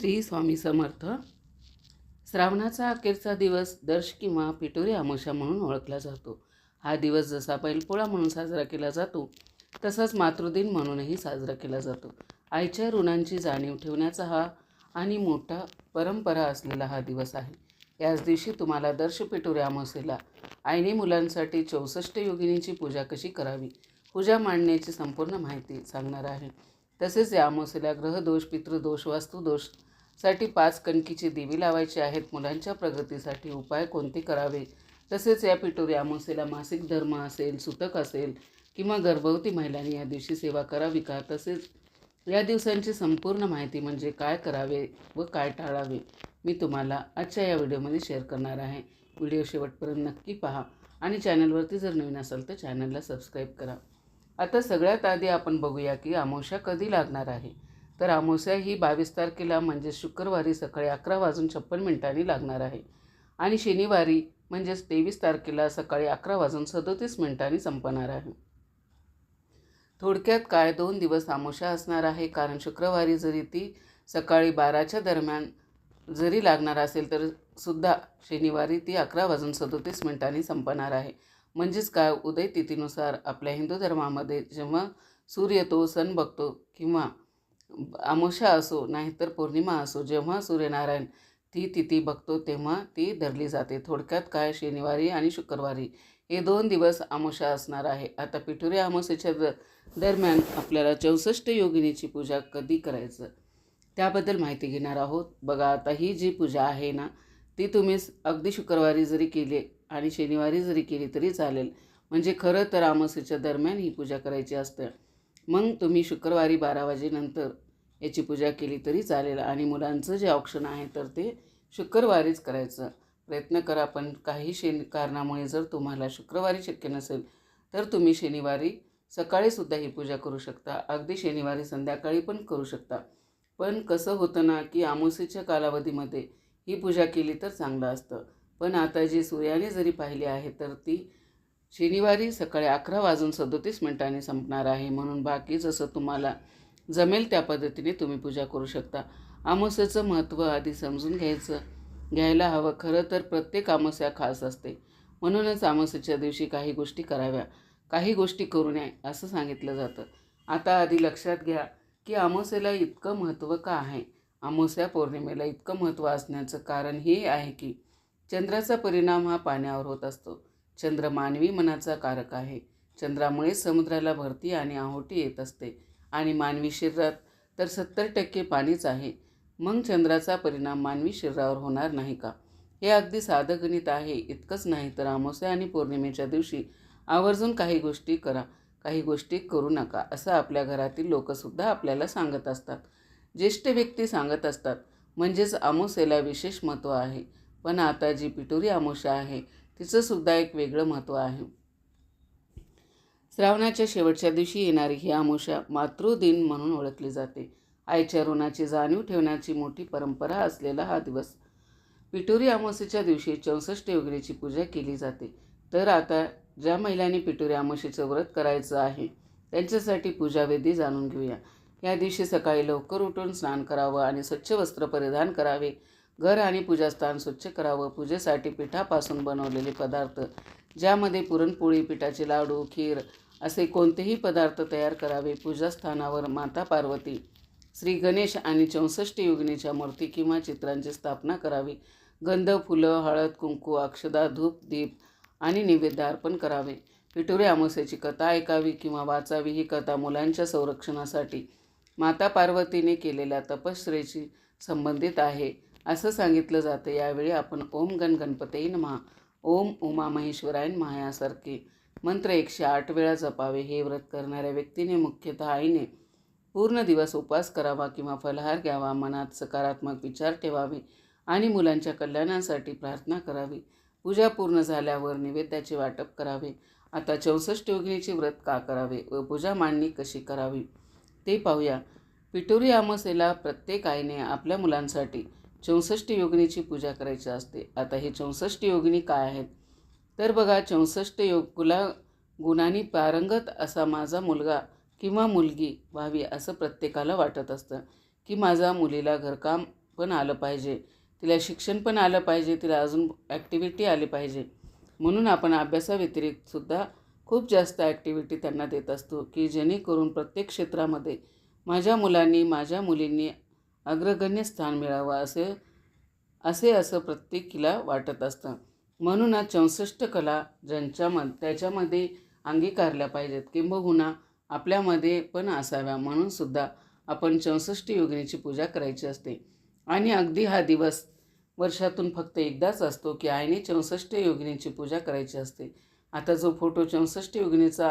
श्री स्वामी समर्थ. श्रावणाचा अखेरचा दिवस दर्श किंवा पिटोरी अमावस्या म्हणून ओळखला जातो. हा दिवस जसा बैलपोळा म्हणून साजरा केला जातो तसाच मातृदिन म्हणूनही साजरा केला जातो. आईच्या ऋणांची जाणीव ठेवण्याचा हा आणि मोठा परंपरा असलेला हा दिवस आहे. याच दिवशी तुम्हाला दर्श पिटोरी अमावस्येला आईने मुलांसाठी चौसष्ट योगिनीची पूजा कशी करावी पूजा मांडण्याची संपूर्ण माहिती सांगणार आहे. तसेच या अमावस्येला ग्रहदोष पितृदोष वास्तुदोष साठी पाच कणकीची देवी लावायची आहेत. मुलांच्या प्रगतीसाठी उपाय कोणते करावे? तसेच या पिटोरी अमावस्येला मासिक धर्म असेल सुतक असेल किंवा गर्भवती महिलांनी या दिवशी सेवा करावी का? तसेच या दिवसांची संपूर्ण माहिती म्हणजे काय करावे व काय टाळावे? मी तुम्हाला आजच्या या व्हिडिओमध्ये शेअर करणार आहे. व्हिडिओ शेवटपर्यंत नक्की पहा आणि चॅनलवरती जर नवीन असाल तर चॅनलला सबस्क्राईब करा. आता सगळ्यात आधी आपण बघूया की अमावस्या कधी लागणार आहे? तर अमावस्या ही बावीस तारखेला म्हणजे शुक्रवारी सकाळी अकरा वाजून छप्पन मिनिटांनी लागणार आहे. आणि शनिवारी म्हणजेच तेवीस तारखेला सकाळी अकरा वाजून सदोतीस मिनिटांनी संपणार आहे. थोडक्यात काय दोन दिवस अमावस्या असणार आहे? कारण शुक्रवारी जरी ती सकाळी बाराच्या दरम्यान जरी लागणार असेल तर सुद्धा शनिवारी ती अकरा वाजून सदोतीस मिनिटांनी संपणार आहे. म्हणजेच काय? उदय तिथीनुसार आपल्या हिंदू धर्मामध्ये जेव्हा सूर्य तो सण बघतो किंवा अमावस्या असो नाहीतर पौर्णिमा असो जेव्हा सूर्यनारायण ती तिथी बघतो तेव्हा ती धरली जाते. थोडक्यात काय? शनिवारी आणि शुक्रवारी. हे दोन दिवस अमावस्या असणार आहे. आता पिठुरी अमावस्येच्या द दरम्यान आपल्याला चौसष्ट योगिनीची पूजा कधी करायचं? त्याबद्दल माहिती घेणार आहोत. बघा आता ही जी पूजा आहे ना ती तुम्ही अगदी शुक्रवारी जरी केली आणि शनिवारी जरी केली तरी चालेल. म्हणजे खरं तर अमावस्येच्या दरम्यान ही पूजा करायची असते. मग तुम्ही शुक्रवारी बारा वाजेनंतर याची पूजा केली तरी चालेल. आणि मुलांचं जे ऑप्शन आहे तर ते शुक्रवारीच करायचं. प्रयत्न करा पण काही शेन कारणामुळे जर तुम्हाला शुक्रवारी शक्य नसेल तर तुम्ही शनिवारी सकाळीसुद्धा ही पूजा करू शकता. अगदी शनिवारी संध्याकाळी पण करू शकता. पण कसं होतं ना की आमोसीच्या कालावधीमध्ये ही पूजा केली तर चांगलं असतं. पण आता जी सूर्याने जरी पाहिली आहे तर ती शनिवारी सकाळी अकरा वाजून सदोतीस मिनिटांनी संपणार आहे. म्हणून बाकी जसं तुम्हाला जमेल त्या पद्धतीने तुम्ही पूजा करू शकता. अमावस्येचं महत्त्व आधी समजून घ्यायचं. घ्यायला हवं. खरं तर प्रत्येक अमावस्या खास असते. म्हणूनच अमावस्येच्या दिवशी काही गोष्टी कराव्या. काही गोष्टी करू नये असं सांगितलं जातं. आता आधी लक्षात घ्या की अमावस्येला इतकं महत्त्व का आहे? अमावस्या पौर्णिमेला इतकं महत्त्व असण्याचं कारण हे आहे की चंद्राचा परिणाम हा पाण्यावर होत असतो. चंद्र मानवी मनाचा कारक आहे. चंद्रामुळे समुद्राला भरती आणि आहोटी येत असते. आणि मानवी शरीरात तर सत्तर टक्के पाणीच आहे. मग चंद्राचा परिणाम मानवी शरीरावर होणार नाही का? हे अगदी साधं गणित आहे. इतकंच नाही तर अमावस्या आणि पौर्णिमेच्या दिवशी आवर्जून काही गोष्टी करा. काही गोष्टी करू नका असं आपल्या घरातील लोकंसुद्धा आपल्याला सांगत असतात. ज्येष्ठ व्यक्ती सांगत असतात म्हणजेच अमावस्येला विशेष महत्त्व आहे. पण आता जी पिटोरी अमावस्या आहे तिचंसुद्धा एक वेगळं महत्त्व आहे. श्रावणाच्या शेवटच्या दिवशी येणारी ही आमोशा मातृदिन म्हणून ओळखली जाते. आईच्या ऋणाची जाणीव ठेवण्याची मोठी परंपरा असलेला हा दिवस. पिटोरी अमावस्येच्या दिवशी चौसष्ट योगिनीची पूजा केली जाते. तर आता ज्या महिलांनी पिटोरी अमावस्येचं व्रत करायचं आहे त्यांच्यासाठी पूजाविधी जाणून घेऊया. या दिवशी सकाळी लवकर उठून स्नान करावं आणि स्वच्छ वस्त्र परिधान करावे. घर आणि पूजास्थान स्वच्छ करावं पूजेसाठी पिठापासून बनवलेले पदार्थ ज्यामध्ये पुरणपोळी पिठाचे लाडू खीर असे कोणतेही पदार्थ तयार करावे पूजास्थानावर माता पार्वती श्री गणेश आणि चौसष्ट योगिनीच्या मूर्ती किंवा चित्रांची स्थापना करावी. गंध फुलं हळद कुंकू अक्षदा धूप दीप आणि नैवेद्य अर्पण करावे. पिटोरी अमावस्याची कथा ऐकावी किंवा वाचावी ही कथा मुलांच्या संरक्षणासाठी माता पार्वतीने केलेल्या तपश्चर्येशी संबंधित आहे. असं सांगितलं जातं. यावेळी आपण ओम गण गणपती महा ओम उमा महेश्वराय महा यासारखे मंत्र एकशे आठ वेळा जपावे. हे व्रत करणाऱ्या व्यक्तीने मुख्यतः आईने पूर्ण दिवस उपवास करावा किंवा फलहार घ्यावा. मनात सकारात्मक विचार ठेवावे आणि मुलांच्या कल्याणासाठी प्रार्थना करावी. पूजा पूर्ण झाल्यावर नैवेद्याचे वाटप करावे. आता चौसष्ट योगिनीचे व्रत का करावे? व पूजा मांडणी कशी करावी? ते पाहूया. पिटोरी अमावस्येला प्रत्येक आईने आपल्या मुलांसाठी चौसष्ट योगिनीची पूजा करायची असते. आता हे चौसष्ट योगिनी काय आहेत? तर बघा चौसष्ट योग कुला गुणांनी पारंगत असा माझा मुलगा किंवा मुलगी व्हावी असं प्रत्येकाला वाटत असतं की माझा मुलीला घरकाम पण आलं पाहिजे तिला शिक्षण पण आलं पाहिजे तिला अजून ॲक्टिव्हिटी आली पाहिजे. म्हणून आपण अभ्यासाव्यतिरिक्तसुद्धा खूप जास्त ॲक्टिव्हिटी त्यांना देत असतो की जेणेकरून प्रत्येक क्षेत्रामध्ये माझ्या मुलांनी माझ्या मुलींनी अग्रगण्य स्थान मिळावं असे असे असं प्रत्येकीला वाटत असतं. म्हणूनच चौसष्ट कला ज्यांच्यामध्ये त्याच्यामध्ये अंगीकारल्या पाहिजेत. किंबहुना आपल्यामध्ये पण असाव्या. म्हणूनसुद्धा आपण चौसष्ट योगिनीची पूजा करायची असते. आणि अगदी हा दिवस वर्षातून फक्त एकदाच असतो की आईने चौसष्ट योगिनीची पूजा करायची असते. आता जो फोटो चौसष्ट योगिनीचा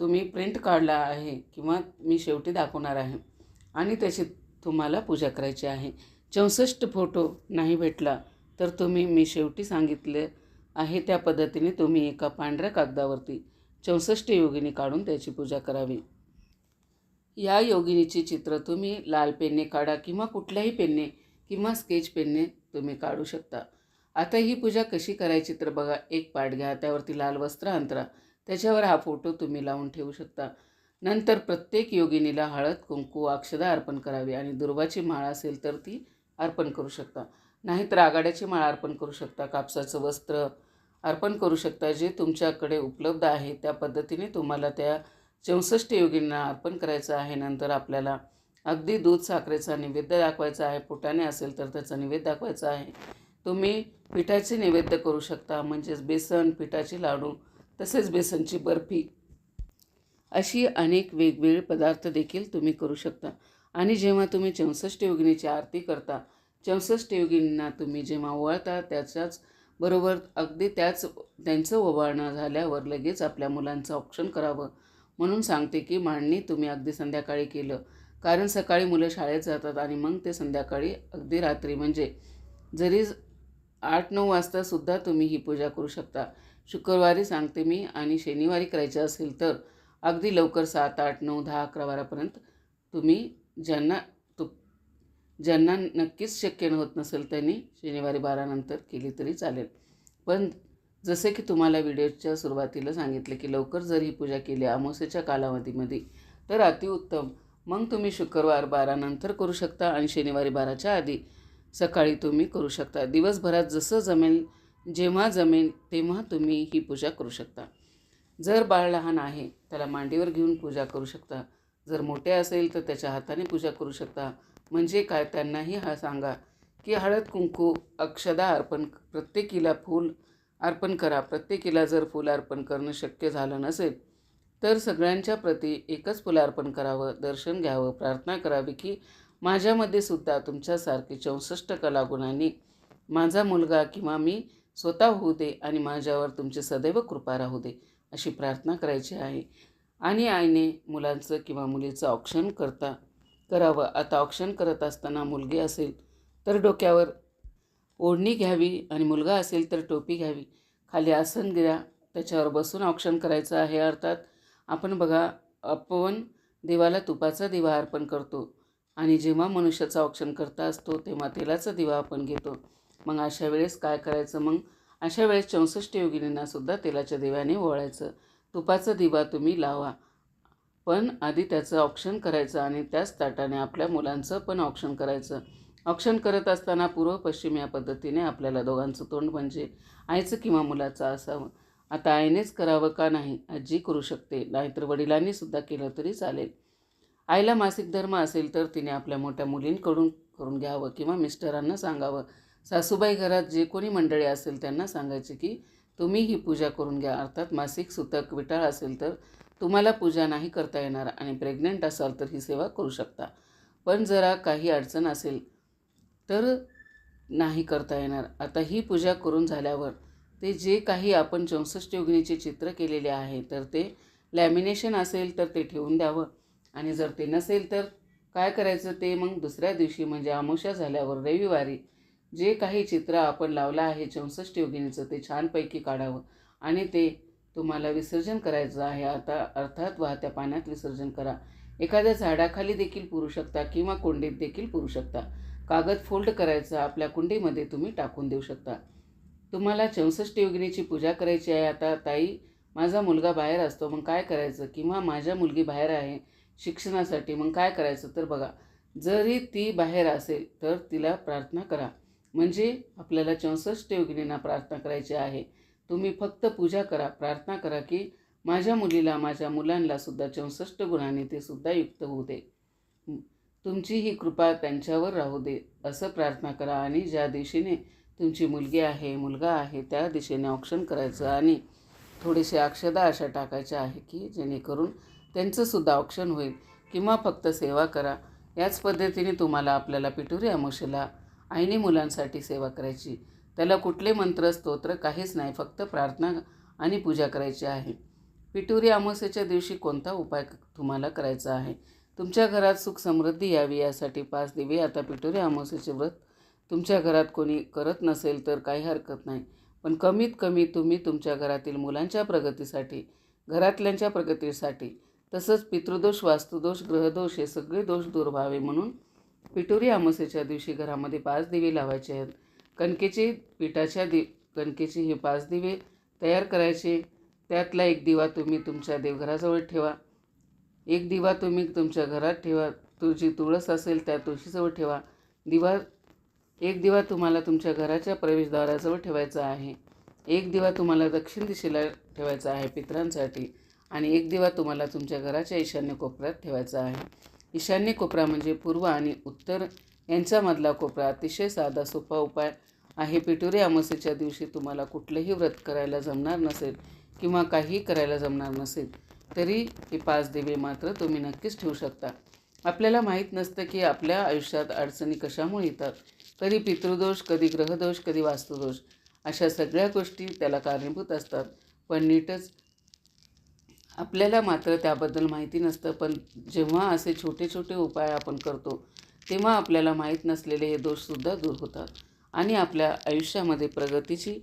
तुम्ही प्रिंट काढला आहे किंवा मी शेवटी दाखवणार आहे. आणि त्याची तुम्हाला पूजा करायची आहे. चौसष्ट फोटो नाही भेटला तर तुम्ही मी शेवटी सांगितले आहे त्या पद्धतीने तुम्ही एका पांढऱ्या कागदावरती चौसष्ट योगिनी काढून त्याची पूजा करावी. या योगिनीची चित्र तुम्ही लाल पेनने काढा किंवा कुठल्याही पेनने किंवा स्केच पेनने तुम्ही काढू शकता. आता ही पूजा कशी करायची तर बघा एक पाठ घ्या त्यावरती लाल वस्त्र अंतरा त्याच्यावर हा फोटो तुम्ही लावून ठेवू शकता. नंतर प्रत्येक योगिनीला हळद कुंकू अक्षदा अर्पण करावी आणि दुर्वाची माळ असेल तर ती अर्पण करू शकता. नाहीतर आगाड्याची माळ अर्पण करू शकता कापसाचं वस्त्र अर्पण करू शकता जे तुमच्याकडे उपलब्ध आहे. त्या पद्धतीने तुम्हाला त्या चौसष्ट योगींना अर्पण करायचं आहे. नंतर आपल्याला अगदी दूध साखरेचा नैवेद्य दाखवायचा आहे. फुटाणे असेल तर त्याचा नैवेद्य दाखवायचा आहे. तुम्ही पिठाचे नैवेद्य करू शकता म्हणजेच बेसन पिठाचे लाडू तसेच बेसनची बर्फी अशी अनेक वेगवेगळे पदार्थ देखील तुम्ही करू शकता. आणि जेव्हा तुम्ही चौसष्ट योगिनीची आरती करता चौसष्ट योगिनींना तुम्ही जेव्हा ओवाळता त्याच्याच बरोबर अगदी त्याच त्यांचं ओवाळणं झाल्यावर लगेच आपल्या मुलांचं ऑप्शन करावं. म्हणून सांगते की मांडणी तुम्ही अगदी संध्याकाळी केलं. कारण सकाळी मुलं शाळेत जातात आणि मग ते संध्याकाळी अगदी रात्री. म्हणजे जरी आठ नऊ वाजतासुद्धा तुम्ही ही पूजा करू शकता. शुक्रवारी सांगते मी आणि शनिवारी करायचं असेल तर अगदी लवकर सात आठ नऊ दहा अकरा बारापर्यंत तुम्ही ज्यांना तु ज्यांना नक्कीच शक्य होत नसेल त्यांनी शनिवारी बारानंतर केली तरी चालेल. पण जसे की तुम्हाला व्हिडिओच्या सुरुवातीला सांगितले की लवकर जर ही पूजा केली अमावस्येच्या कालावधीमध्ये तर अतिउत्तम. मग तुम्ही शुक्रवार बारानंतर करू शकता आणि शनिवारी बाराच्या आधी सकाळी तुम्ही करू शकता. दिवसभरात जसं जमेल जेव्हा जमेल तेव्हा तुम्ही ही पूजा करू शकता. जर बाळ लहान आहे त्याला मांडीवर घेऊन पूजा करू शकता. जर मोठे असेल तर त्याच्या हाताने पूजा करू शकता. म्हणजे काय त्यांनाही हा सांगा की हळद कुंकू अक्षदा अर्पण प्रत्येकीला फूल अर्पण करा. प्रत्येकीला जर फूल अर्पण करणं शक्य झालं नसेल तर सगळ्यांच्या प्रती एकच फुलं अर्पण करावं दर्शन घ्यावं प्रार्थना करावी की माझ्यामध्ये सुद्धा तुमच्यासारखी चौसष्ट कलागुणांनी माझा मुलगा किंवा मी स्वतः होऊ दे आणि माझ्यावर तुमची सदैव कृपा राहू दे. अशी प्रार्थना करायची आहे. आणि आईने मुलांचं किंवा मुलीचं औक्षण करता करावं. आता औक्षण करत असताना मुलगी असेल तर डोक्यावर ओढणी घ्यावी आणि मुलगा असेल तर टोपी घ्यावी. खाली आसन घ्या त्याच्यावर बसून औक्षण करायचं आहे. अर्थात आपण बघा आपण देवाला तुपाचा दिवा अर्पण करतो आणि जेव्हा मनुष्याचा औक्षण करता असतो तेव्हा तेलाचा दिवा आपण घेतो. मग अशा वेळेस काय करायचं? मग अशा वेळेस चौसष्ट योगिनींनासुद्धा तेलाच्या दिव्याने ओवाळायचं. तुपाचा दिवा तुम्ही लावा. पण आधी त्याचं ऑप्शन करायचं आणि त्याच ताटाने आपल्या मुलांचं पण ऑप्शन करायचं. ऑप्शन करत असताना पूर्व पश्चिम या पद्धतीने आपल्याला दोघांचं तोंड म्हणजे आईचं किंवा मुलाचं असावं. आता आईनेच करावं का नाही? आजी करू शकते. नाहीतर वडिलांनी सुद्धा केलं तरी चालेल. आईला मासिक धर्म असेल तर तिने आपल्या मोठ्या मुलींकडून करून घ्यावं किंवा मिस्टरांना सांगावं. सासूबाई घरात जे कोणी मंडळी असेल त्यांना सांगायचे की तुम्ही ही पूजा करून घ्या. अर्थात मासिक सुतक विटाळ असेल तर तुम्हाला पूजा नाही करता येणार आणि प्रेग्नंट असाल तर ही सेवा करू शकता. पण जरा काही अडचण असेल तर नाही करता येणार. आता ही पूजा करून झाल्यावर ते जे काही आपण चौसष्ट योगिनीचे चित्र केलेले आहे तर ते लॅमिनेशन असेल तर ते ठेवून द्यावं. आणि जर ते नसेल तर काय करायचं ते मग दुसऱ्या दिवशी म्हणजे आमुषा झाल्यावर रविवारी जे काही चित्र आपण लावलं आहे चौसष्ट योगिनीचं ते छानपैकी काढावं. आणि ते तुम्हाला विसर्जन करायचं आहे आता अर्थात वाहत्या पाण्यात विसर्जन करा. एखाद्या झाडाखाली देखील पुरू शकता किंवा कुंडीत देखील पुरू शकता. कागद फोल्ड करायचा आपल्या कुंडीमध्ये तुम्ही टाकून देऊ शकता. तुम्हाला चौसष्ट योगिनीची पूजा करायची आहे आता ताई माझा मुलगा बाहेर असतो मग काय करायचं? किंवा माझ्या मुलगी बाहेर आहे शिक्षणासाठी मग काय करायचं? तर बघा जरी ती बाहेर असेल तर तिला प्रार्थना करा. म्हणजे आपल्याला चौसष्ट योगिनींना प्रार्थना करायची आहे. तुम्ही फक्त पूजा करा प्रार्थना करा की माझ्या मुलीला माझ्या मुलांना सुद्धा चौसष्ट गुणांनी ते सुद्धा युक्त होऊ दे. तुमची ही कृपा त्यांच्यावर राहू दे असं प्रार्थना करा आणि ज्या दिशेने तुमची मुलगी आहे मुलगा आहे त्या दिशेने औक्षण करायचं आणि थोडेसे अक्षदा अशा टाकायच्या आहे की जेणेकरून त्यांचंसुद्धा औक्षण होईल. किंवा फक्त सेवा करा. याच पद्धतीने तुम्हाला आपल्याला पिटुरी अमोशेला आईने मुलांसाठी सेवा करायची. त्याला कुठले मंत्र स्तोत्र काहीच नाही फक्त प्रार्थना आणि पूजा करायची आहे. पिटुरी अमावस्येच्या दिवशी कोणता उपाय तुम्हाला करायचा आहे? तुमच्या घरात सुख समृद्धी यावी यासाठी पाच दिवे आता पिटुरी अमावस्येचे व्रत. तुमच्या घरात कोणी करत नसेल तर काही हरकत नाही. पण कमीत कमी तुम्ही तुमच्या घरातील मुलांच्या प्रगतीसाठी घरातल्यांच्या प्रगतीसाठी तसंच पितृदोष वास्तुदोष ग्रहदोष हे सगळे दोष दूर व्हावे म्हणून पिटुरी अमावस्येच्या दिवशी घरामध्ये पाच दिवे लावायचे आहेत. कणकेचे पिठाच्या दि कणकेचे हे पाच दिवे तयार करायचे. त्यातला एक दिवा तुम्ही तुमच्या देवघराजवळ ठेवा. एक दिवा तुम्ही तुमच्या घरात ठेवा. तुझी तुळस असेल त्या तुळशीजवळ ठेवा. दिवा एक दिवा तुम्हाला तुमच्या घराच्या प्रवेशद्वाराजवळ ठेवायचा आहे. एक दिवा तुम्हाला दक्षिण दिशेला ठेवायचा आहे पितरांसाठी आणि एक दिवा तुम्हाला तुमच्या घराच्या ईशान्य कोपऱ्यात ठेवायचा आहे. ईशान्य कोपरा म्हणजे पूर्व आणि उत्तर यांच्यामधला कोपरा अतिशय साधा सोपा उपाय आहे. पिटुरी अमावस्येच्या दिवशी तुम्हाला कुठलंही व्रत करायला जमणार नसेल किंवा काहीही करायला जमणार नसेल तरी हे पाच दिवे मात्र तुम्ही नक्कीच ठेवू शकता. आपल्याला माहीत नसतं की आपल्या आयुष्यात अडचणी कशामुळे येतात. कधी पितृदोष कधी ग्रहदोष कधी वास्तुदोष अशा सगळ्या गोष्टी त्याला कारणीभूत असतात. पण नीटच आपल्याला मात्र त्याबद्दल माहिती नसतं पण जेव्हा असे छोटे छोटे उपाय आपण करतो तेव्हा आपल्याला माहीत नसलेले हे दोषसुद्धा दूर होतात आणि आपल्या आयुष्यामध्ये प्रगतीची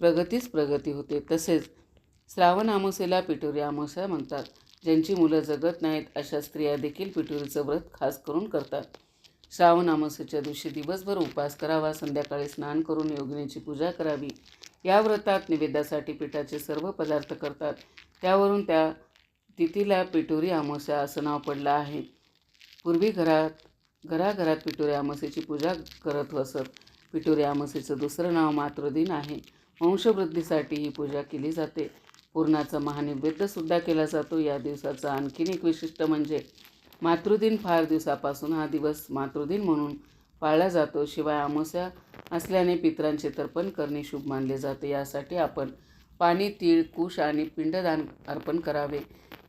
प्रगतीच प्रगती होते. तसेच श्रावण अमावस्येला पिटुरी अमावस्या म्हणतात ज्यांची मुलं जगत नाहीत अशा स्त्रिया देखील पिटुरीचं व्रत खास करून करतात. श्रावण अमावस्येच्या दिवशी दिवसभर उपवास करावा संध्याकाळी स्नान करून योगिनीची पूजा करावी. या व्रतात निवेदासाठी पिठाचे सर्व पदार्थ करतात. त्यावरून त्या तिथीला पिटुरी अमावस्या असं नाव पडलं आहे. पूर्वी घरात घराघरात पिटुरी अमावस्याची पूजा करत असत. पिटुरी अमावस्याचं दुसरं नाव मातृदिन आहे. वंशवृद्धीसाठी ही पूजा केली जाते. पूर्णाचा महानिवेद्यसुद्धा केला जातो. या दिवसाचं आणखीन एक विशिष्ट म्हणजे मातृदिन फार दिवसापासून हा दिवस मातृदिन म्हणून पाळला जातो. शिवाय अमावस्या असल्याने पितरांचे तर्पण करणे शुभ मानले जाते. यासाठी आपण पाणी तीळ कुश आणि पिंडदान अर्पण करावे.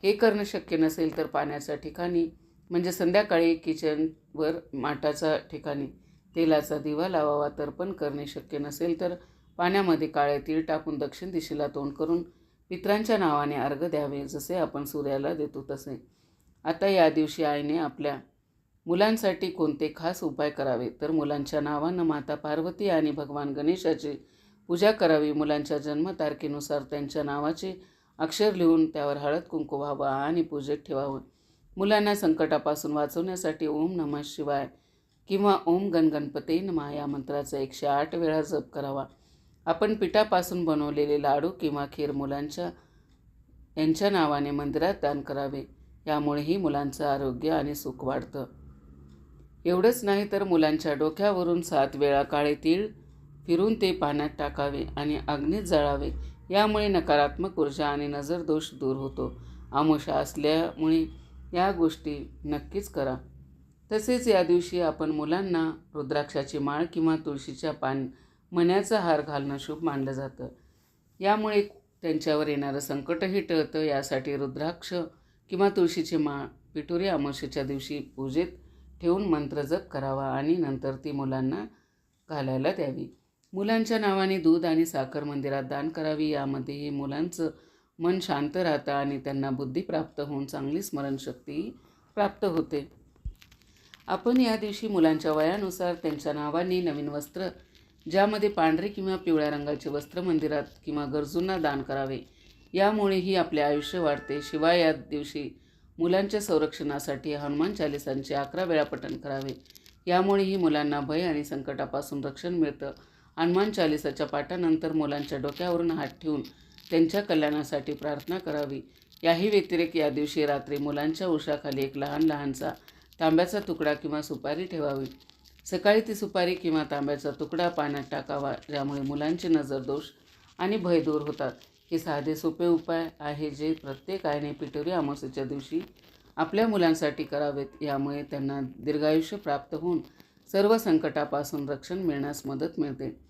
हे करणं शक्य नसेल तर पाण्याच्या ठिकाणी म्हणजे संध्याकाळी किचनवर माठाच्या ठिकाणी. तेलाचा दिवा लावावा तर्पण करणे शक्य नसेल तर पाण्यामध्ये काळे तीळ टाकून दक्षिण दिशेला तोंड करून पित्रांच्या नावाने अर्घ द्यावे जसे आपण सूर्याला देतो तसे. आता या दिवशी आईने आपल्या मुलांसाठी कोणते खास उपाय करावे? तर मुलांच्या नावानं माता पार्वती आणि भगवान गणेशाची पूजा करावी मुलांच्या जन्मतारखेनुसार त्यांच्या नावाचे अक्षर लिहून त्यावर हळद कुंकू व्हावा आणि पूजेत ठेवावं. मुलांना संकटापासून वाचवण्यासाठी ओम नमः शिवाय किंवा ओम गणगणपते नमा या मंत्राचा एकशे आठ वेळा जप करावा. आपण पिठापासून बनवलेले लाडू किंवा खीर मुलांच्या यांच्या नावाने मंदिरात दान करावे. यामुळेही मुलांचं आरोग्य आणि सुख वाढतं. एवढंच नाही तर मुलांच्या डोक्यावरून सात वेळा काळे तीळ फिरून ते पाण्यात टाकावे आणि अग्नीत जळावे यामुळे नकारात्मक ऊर्जा आणि नजर दोष दूर होतो. आमोशा असल्यामुळे या गोष्टी नक्कीच करा. तसेच या दिवशी आपण मुलांना रुद्राक्षाची माळ किंवा तुळशीच्या पान मण्याचा हार घालणं शुभ मानलं जातं. यामुळे त्यांच्यावर येणारं संकटही टळतं. यासाठी रुद्राक्ष किंवा तुळशीची माळ पिटुरी अमावस्येच्या दिवशी पूजेत ठेवून मंत्र जप करावा आणि नंतर ती मुलांना घालायला द्यावी. मुलांच्या नावाने दूध आणि साखर मंदिरात दान करावी यामध्येही मुलांचं मन शांत राहतं आणि त्यांना बुद्धी प्राप्त होऊन चांगली स्मरणशक्ती प्राप्त होते. आपण या दिवशी मुलांच्या वयानुसार त्यांच्या नावाने नवीन वस्त्र ज्यामध्ये पांढरे किंवा पिवळ्या रंगाचे वस्त्र मंदिरात किंवा गरजूंना दान करावे यामुळेही आपले आयुष्य वाढते. शिवाय या दिवशी मुलांच्या संरक्षणासाठी हनुमान चालिसांचे अकरा वेळा पठण करावे यामुळेही मुलांना भय आणि संकटापासून रक्षण मिळतं. हनुमान चालिसाच्या पाठानंतर मुलांच्या डोक्यावरून हात ठेवून त्यांच्या कल्याणासाठी प्रार्थना करावी. याही व्यतिरिक्त या दिवशी रात्री मुलांच्या उशाखाली एक लहान लहानसा तांब्याचा तुकडा किंवा सुपारी ठेवावी. सकाळी ती सुपारी किंवा तांब्याचा तुकडा पाण्यात टाकावा ज्यामुळे मुलांचे नजर दोष आणि भय दूर होतात. हे साधे सोपे उपाय आहे जे प्रत्येक आईने पिठोरी अमावस्येच्या दिवशी आपल्या मुलांसाठी करावेत. यामुळे त्यांना दीर्घायुष्य प्राप्त होऊन सर्व संकटापासून रक्षण मिळण्यास मदत मिळते.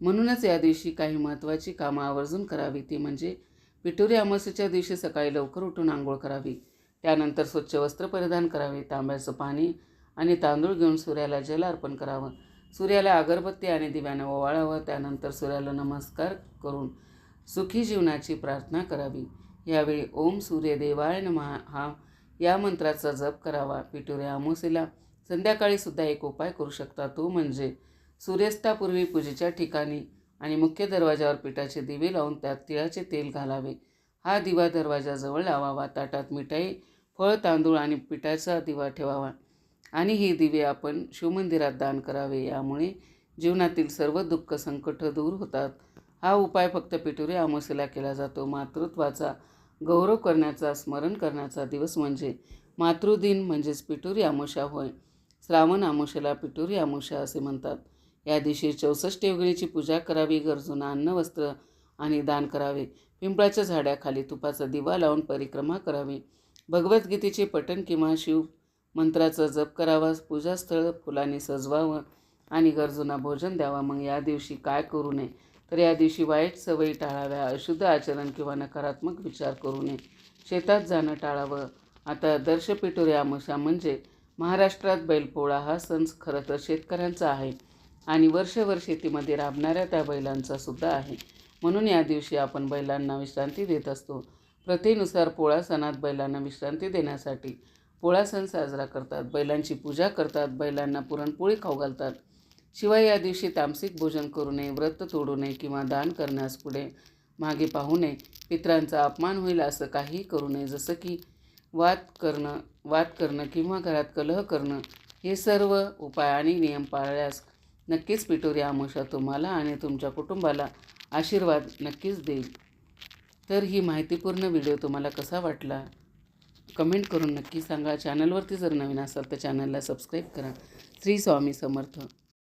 म्हणूनच या दिवशी काही महत्त्वाची कामं आवर्जून करावी. ती म्हणजे पिठोरी अमावस्येच्या दिवशी सकाळी लवकर उठून आंघोळ करावी. त्यानंतर स्वच्छ वस्त्र परिधान करावे. तांब्याचं पाणी आणि तांदूळ घेऊन सूर्याला जल अर्पण करावं. सूर्याला अगरबत्ती आणि दिव्यानं ओवाळावं. त्यानंतर सूर्याला नमस्कार करून सुखी जीवनाची प्रार्थना करावी. यावेळी ओम सूर्यदेवाय नमः हा या मंत्राचा जप करावा. पिठोरी अमावस्येला संध्याकाळी सुद्धा एक उपाय करू शकता तो म्हणजे सूर्यास्तापूर्वी पूजेच्या ठिकाणी आणि मुख्य दरवाजावर पिठाचे दिवे लावून त्यात तिळाचे तेल घालावे. हा दिवा दरवाजाजवळ लावावा. ताटात मिठाई फळ तांदूळ आणि पिठाचा दिवा ठेवावा. आणि हे दिवे आपण शिवमंदिरात दान करावे. यामुळे जीवनातील सर्व दुःख संकट दूर होतात. हा उपाय फक्त पिठोरी अमावस्येला केला जातो. मातृत्वाचा गौरव करण्याचा स्मरण करण्याचा दिवस म्हणजे मातृदिन म्हणजेच पिठोरी अमावस्या होय. श्रावण अमावस्येला पिठोरी अमावस्या असे म्हणतात. या दिवशी चौसष्ट योगिनीची पूजा करावी गरजूंना अन्न वस्त्र आणि दान करावे. पिंपळाच्या झाडाखाली तुपाचा दिवा लावून परिक्रमा करावी. भगवद्गीतेचे पठण किंवा शिव मंत्राचा जप करावा. पूजास्थळ फुलांनी सजवावं आणि गरजूंना भोजन द्यावा. मग या दिवशी काय करू नये? तर या दिवशी वाईट सवयी टाळाव्या. अशुद्ध आचरण किंवा नकारात्मक विचार करू नये. शेतात जाणं टाळावं. आता दर्श पिठोरी म्हणजे महाराष्ट्रात बैलपोळा हा सण खरं तर शेतकऱ्यांचा आहे. आणि वर्षभर शेतीमध्ये राबणाऱ्या त्या बैलांचा सुद्धा आहे. म्हणून या दिवशी आपण बैलांना विश्रांती देत असतो. प्रथेनुसार पोळा सणात बैलांना विश्रांती देण्यासाठी पोळा सण साजरा करतात. बैलांची पूजा करतात. बैलांना पुरणपोळी खाऊ घालतात. शिवाय या दिवशी तामसिक भोजन करू नये व्रत तोडू नये किंवा दान करण्यास पुढे मागे पाहू नये. पित्रांचा अपमान होईल असं काहीही करू नये. जसं की वाद करणं वाद करणं किंवा घरात कलह करणं हे सर्व उपाय आणि नियम पाळल्यास नक्कीच पिटोरी आमोशा तुम्हाला आणि तुमच्या कुटुंबाला. आशीर्वाद नक्कीच देईल. तर ही माहितीपूर्ण व्हिडिओ तुम्हाला कसा वाटला? कमेंट करून नक्की सांगा. चॅनलवरती जर नवीन असाल तर चॅनलला सबस्क्राईब करा. श्री स्वामी समर्थ.